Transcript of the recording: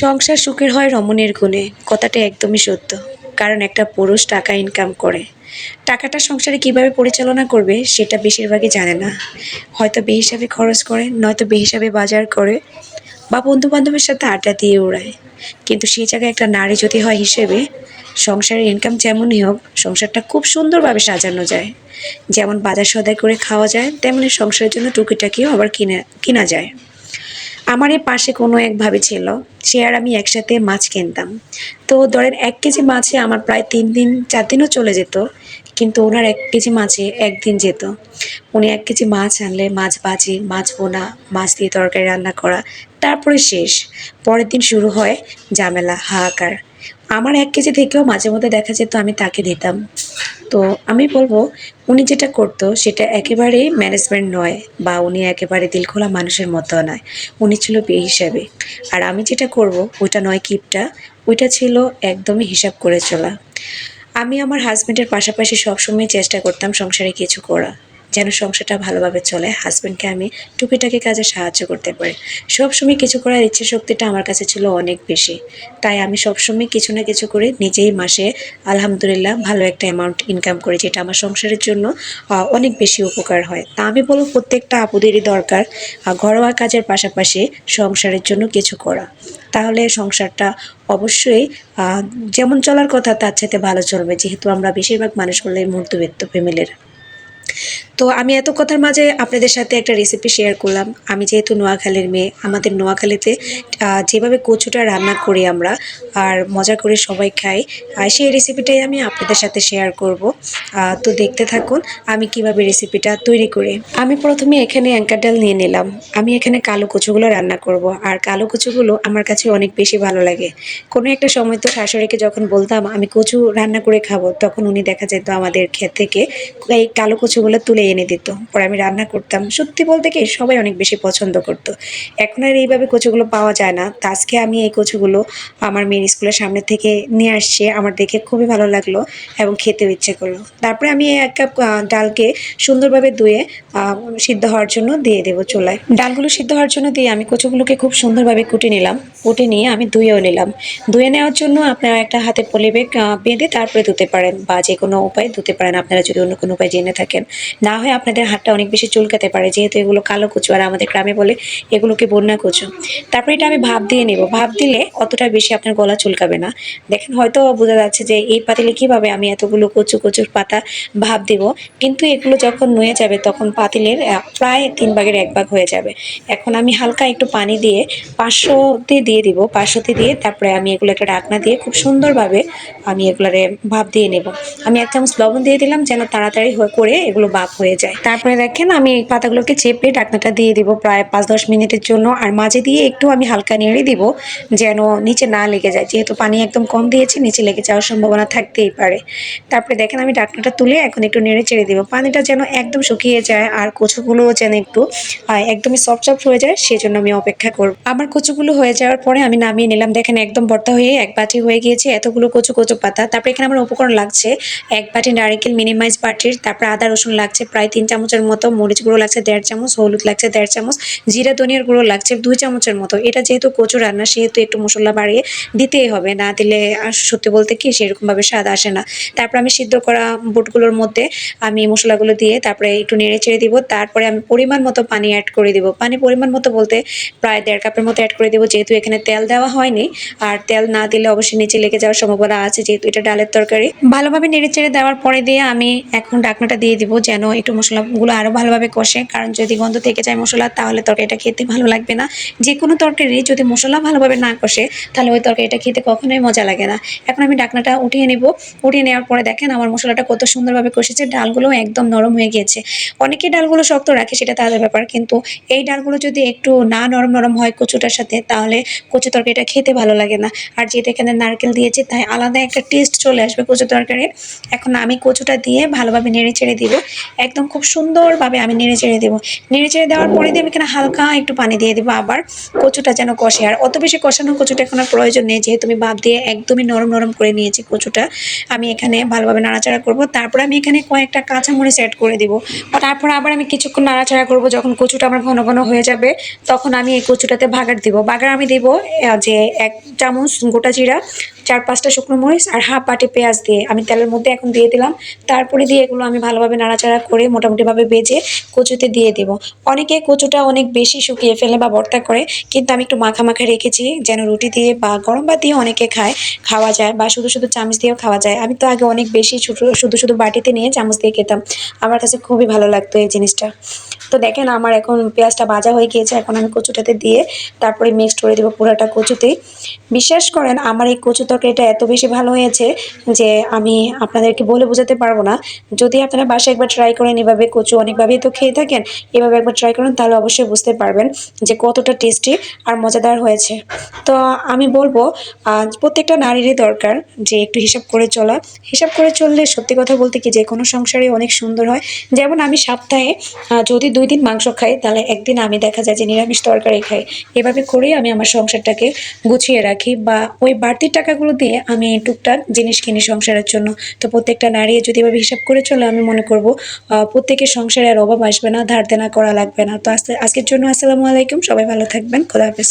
সংসার সুখের হয় রমণের গুণে, কথাটা একদমই সত্য। কারণ একটা পুরুষ টাকা ইনকাম করে। টাকাটা সংসারে কীভাবে পরিচালনা করবে, সেটা বেশিরভাগই জানে না। হয়তো বেহিসাবে খরচ করে, নয়তো বেহিসাবে বাজার করে, বা বন্ধু বান্ধবের সাথে আড্ডা দিয়ে উড়ায়। কিন্তু সেই জায়গায় একটা নারী যদি হয় হিসেবে, সংসারের ইনকাম যেমনই হোক, সংসারটা খুব সুন্দরভাবে সাজানো যায়। যেমন বাজার সদাই করে খাওয়া যায়, তেমনি সংসারের জন্য টুকিটাকিও আবার কিনে, কিনা যায়। আমার এই পাশে কোনো একভাবে ছিল, সে আর আমি একসাথে মাছ কিনতাম। তো ধরেন এক কেজি মাছে আমার প্রায় তিন দিন, চার দিনও চলে যেত, কিন্তু ওনার এক কেজি মাছে একদিন যেত। উনি এক কেজি মাছ আনলে, মাছ ভাজি মাছ বোনা মাছ দিয়ে তরকারি রান্না করা, তারপরে শেষ। পরের দিন শুরু হয় ঝামেলা, হাহাকার। আমার এক কেজি থেকেও মাঝে মধ্যে দেখা যেত আমি তাকে দিতাম। তো আমি বলব, উনি যেটা করতো সেটা একেবারেই ম্যানেজমেন্ট নয় বা উনি একেবারে দিলখোলা মানুষের মতো নয়। উনি ছিল বিয়ে হিসাবে। আর আমি যেটা করব, ওইটা নয় কিপটা, ওইটা ছিল একদমই হিসাব করে চলা। আমি আমার হাজব্যান্ডের পাশাপাশি সবসময় চেষ্টা করতাম সংসারে কিছু করা। যেন সংসারটা ভালোভাবে চলে। হাজব্যান্ডকে আমি টুকিটাকি কাজে সাহায্য করতে পারি। সবসময় কিছু করার ইচ্ছে শক্তিটা আমার কাছে ছিল অনেক বেশি। তাই আমি সবসময় কিছু না কিছু করে নিজেই মাসে আলহামদুলিল্লাহ ভালো একটা অ্যামাউন্ট ইনকাম করি, যেটা আমার সংসারের জন্য অনেক বেশি উপকার হয়। তা আমি বলব প্রত্যেকটা আপুদেরই দরকার ঘরোয়া কাজের পাশাপাশি সংসারের জন্য কিছু করা। তাহলে সংসারটা অবশ্যই যেমন চলার কথা তার সাথে ভালো চলবে, যেহেতু আমরা বেশিরভাগ মানুষ হলে মধ্যবিত্ত ফ্যামিলির তো আমি এত কথার মাঝে আপনাদের সাথে একটা রেসিপি শেয়ার করলাম। আমি যেহেতু নোয়াখালীর মেয়ে, আমাদের নোয়াখালীতে যেভাবে কচুটা রান্না করি আমরা আর মজা করে সবাই খাই আর সেই রেসিপিটাই আমি আপনাদের সাথে শেয়ার করব। তো দেখতে থাকুন আমি কীভাবে রেসিপিটা তৈরি করি। আমি প্রথমে এখানে অ্যাঙ্কার ডাল নিয়ে নিলাম। আমি এখানে কালো কচুগুলো রান্না করব আর কালো কচুগুলো আমার কাছে অনেক বেশি ভালো লাগে। কোনো একটা সময় তো শাশুড়িকে যখন বলতাম, আমি কচু রান্না করে খাব, তখন উনি দেখা যেত আমাদের ক্ষেত থেকে এই কালো কচুগুলো তুলে এনে দিত। পরে আমি রান্না করতাম। সত্যি বলতে কি, সবাই অনেক বেশি পছন্দ করতো। এখন আর এইভাবে কচুগুলো পাওয়া যায় না। আজকে আমি এই কচুগুলো আমার মেয়ের স্কুলের সামনে থেকে নিয়ে আসছি। আমার দেখে খুবই ভালো লাগল এবং খেতেও ইচ্ছে করল। তারপরে আমি এক কাপ ডালকে সুন্দরভাবে ধুয়ে সিদ্ধ হওয়ার জন্য দিয়ে দেবো চুলায়। ডালগুলো সিদ্ধ হওয়ার জন্য দিয়ে আমি কচুগুলোকে খুব সুন্দরভাবে কুটে নিলাম। কুটে নিয়ে আমি ধুয়েও নিলাম। ধুয়ে নেওয়ার জন্য আপনারা একটা হাতে পলিবেগ বেঁধে তারপরে ধুতে পারেন বা যে কোনো উপায়ে ধুতে পারেন। আপনারা যদি অন্য কোনো উপায় জেনে থাকেন। না হয় আপনাদের হাতটা অনেক বেশি চুলকাতে পারে, যেহেতু এগুলো কালো কচু আর আমাদের গ্রামে বলে এগুলোকে বন্যা কচু। তারপরে এটা আমি ভাপ দিয়ে নেব। ভাপ দিলে অতটা বেশি আপনার গলা চুলকাবে না। দেখেন, হয়তো বোঝা যাচ্ছে যে এই পাতিলে কীভাবে আমি এতগুলো কচু কচুর পাতা ভাপ দিব। কিন্তু এগুলো যখন নুয়ে যাবে, তখন পাতিলের প্রায় তিন ভাগের এক ভাগ হয়ে যাবে। এখন আমি হালকা একটু পানি দিয়ে পাঁচশোতে দিয়ে দিব, পাঁচশোতে দিয়ে তারপরে আমি এগুলো একটা ডাকনা দিয়ে খুব সুন্দরভাবে আমি এগুলোরে ভাপ দিয়ে নেব। আমি এক চামচ লবণ দিয়ে দিলাম, যেন তাড়াতাড়ি করে এগুলো ভাপ হয়ে যায়। তারপরে দেখেন আমি এই পাতাগুলোকে চেপে ঢাকনাটা দিয়ে দিব প্রায় পাঁচ দশ মিনিটের জন্য। আর মাঝে দিয়ে একটু আমি হালকা নেড়ে দিব যেন নিচে না লেগে যায়। যেহেতু পানি একদম কম দিয়েছি, নিচে লেগে যাওয়ার সম্ভাবনা থাকতেই পারে। তারপরে দেখেন আমি ঢাকনাটা তুলে এখন একটু নেড়ে চেড়ে দিব। পানিটা যেন একদম শুকিয়ে যায় আর কচুগুলোও যেন একটু একদমই সফট সফট হয়ে যায়, সেজন্য আমি অপেক্ষা করব। আমার কচুগুলো হয়ে যাওয়ার পরে আমি নামিয়ে নিলাম। দেখেন একদম ভর্তা হয়ে এক বাটি হয়ে গিয়েছে এতগুলো কচু কচু পাতা। তারপরে এখানে আমার উপকরণ লাগছে এক বাটি নারিকেল মিনিমাইজ বাটির তারপরে আদা রসুন লাগছে প্রায় তিন চামচের মতো মরিচ গুঁড়ো লাগছে, দেড় চামচ, হলুদ লাগছে, দেড় চামচ, জিরা, ধনিয়ার গুঁড়ো লাগছে দুই চামচের মতো। এটা যেহেতু কচু রান্না, সেহেতু একটু মশলা বাড়িয়ে দিতেই হবে। না দিলে সত্যি বলতে কি সেরকমভাবে স্বাদ আসে না। তারপর আমি সিদ্ধ করা বুটগুলোর মধ্যে আমি মশলাগুলো দিয়ে তারপরে একটু নেড়ে চেড়ে দিব। তারপরে আমি পরিমাণ মতো পানি অ্যাড করে দিব। পানি পরিমাণ মতো বলতে প্রায় দেড় কাপের মতো অ্যাড করে দেবো। যেহেতু এখানে তেল দেওয়া হয়নি, আর তেল না দিলে অবশ্যই নিচে লেগে যাওয়ার সম্ভাবনা আছে, যেহেতু এটা ডালের তরকারি। ভালোভাবে নেড়ে চেড়ে দেওয়ার পরে দিয়ে আমি এখন ডাকনাটা দিয়ে দিব যেন একটু মশলাগুলো আরও ভালোভাবে কষে, কারণ যদি গন্ধ থেকে যায় মশলা, তাহলে তরকারিটা খেতে ভালো লাগবে না। যে কোনো তরকারি যদি মশলা ভালোভাবে না কষে, তাহলে ওই তরকারিটা খেতে কখনোই মজা লাগে না। এখন আমি ডাকনাটা উঠিয়ে নেব। উঠিয়ে নেওয়ার পরে দেখেন আমার মশলাটা কত সুন্দরভাবে কষেছে ডালগুলো একদম নরম হয়ে গিয়েছে। অনেকে ডালগুলো শক্ত রাখে, সেটা তাদের ব্যাপার, কিন্তু এই ডালগুলো যদি একটু না নরম নরম হয় কচুটার সাথে, তাহলে কচু তরকারিটা খেতে ভালো লাগে না। আর যেহেতু এখানে নারকেল দিয়েছে, তাই আলাদা একটা টেস্ট চলে আসবে কচু তরকারির। এখন আমি কচুটা দিয়ে ভালোভাবে নেড়ে চেড়ে দিব একদম খুব সুন্দরভাবে আমি নেড়ে চেড়ে দেবো। নেড়ে চেড়ে দেওয়ার পরে দিয়ে আমি এখানে হালকা একটু পানি দিয়ে দেবো আবার কচুটা যেন কষে। আর অত বেশি কষানো কচুটা এখন আর প্রয়োজন নেই, যেহেতু আমি ভাব দিয়ে একদমই নরম নরম করে নিয়েছি কচুটা। আমি এখানে ভালোভাবে নাড়াচাড়া করব। তারপর আমি এখানে কয়েকটা কাঁচামরিচ অ্যাড করে দেবো। তারপর আবার আমি কিছুক্ষণ নাড়াচাড়া করব, যখন কচুটা আমার ঘন ঘন হয়ে যাবে, তখন আমি এই কচুটাতে ভাগার দিব। বাগার আমি দিব যে এক চামচ গোটা জিরা চার পাঁচটা শুকনো মরিচ আর হাফ বাটি পেঁয়াজ দিয়ে আমি তেলের মধ্যে এখন দিয়ে দিলাম। তারপরে দিয়ে এগুলো আমি ভালোভাবে নাড়াচাড়া করে মোটামুটিভাবে বেজে কচুতে দিয়ে দেব। অনেকে কচুটা অনেক বেশি শুকিয়ে ফেলে বা ভর্তা করে, কিন্তু আমি একটু মাখা মাখা রেখেছি, যেন রুটি দিয়ে বা গরম ভাত দিয়ে অনেকে খায়, খাওয়া যায় বা শুধু শুধু চামচ দিয়েও খাওয়া যায়। আমি তো আগে অনেক বেশি শুধু শুধু বাটিতে নিয়ে চামচ দিয়ে খেতাম। আমার কাছে খুবই ভালো লাগতো এই জিনিসটা। তো দেখেন আমার এখন পেঁয়াজটা ভাজা হয়ে গিয়েছে, এখন আমি কচুটাতে দিয়ে তারপরে মিক্সড করে দেবো পুরোটা কচুতেই বিশ্বাস করেন, আমার এই কচু তরকারিটা এত বেশি ভালো হয়েছে যে আমি আপনাদেরকে বলে বোঝাতে পারব না। যদি আপনারা বাসায় একবার ট্রাই করেন, এভাবে কচু অনেকভাবেই তো খেয়ে থাকেন, এভাবে একবার ট্রাই করেন, তাহলে অবশ্যই বুঝতে পারবেন যে কতটা টেস্টি আর মজাদার হয়েছে। তো আমি বলব প্রত্যেকটা নারীরই দরকার যে একটু হিসাব করে চলা। হিসাব করে চললে সত্যি কথা বলতে কি, যে কোনো সংসারে অনেক সুন্দর হয়। যেমন আমি সপ্তাহে যদি দুই দিন মাংস খাই তাহলে একদিন আমি দেখা যায় যে নিরামিষ তরকারি খাই। এভাবে করেই আমি আমার সংসারটাকে গুছিয়ে রাখি বা ওই বাড়তি টাকাগুলো দিয়ে আমি টুকটাক জিনিস কিনি সংসারের জন্য। তো প্রত্যেকটা নারী যদি এভাবে হিসাব করে চলে, আমি মনে করব প্রত্যেকের সংসারে আর অভাব আসবে না ধার দেনা করা লাগবে না। তো আজকে, আজকের জন্য আসসালামু আলাইকুম, সবাই ভালো থাকবেন, খোদা হাফেজ।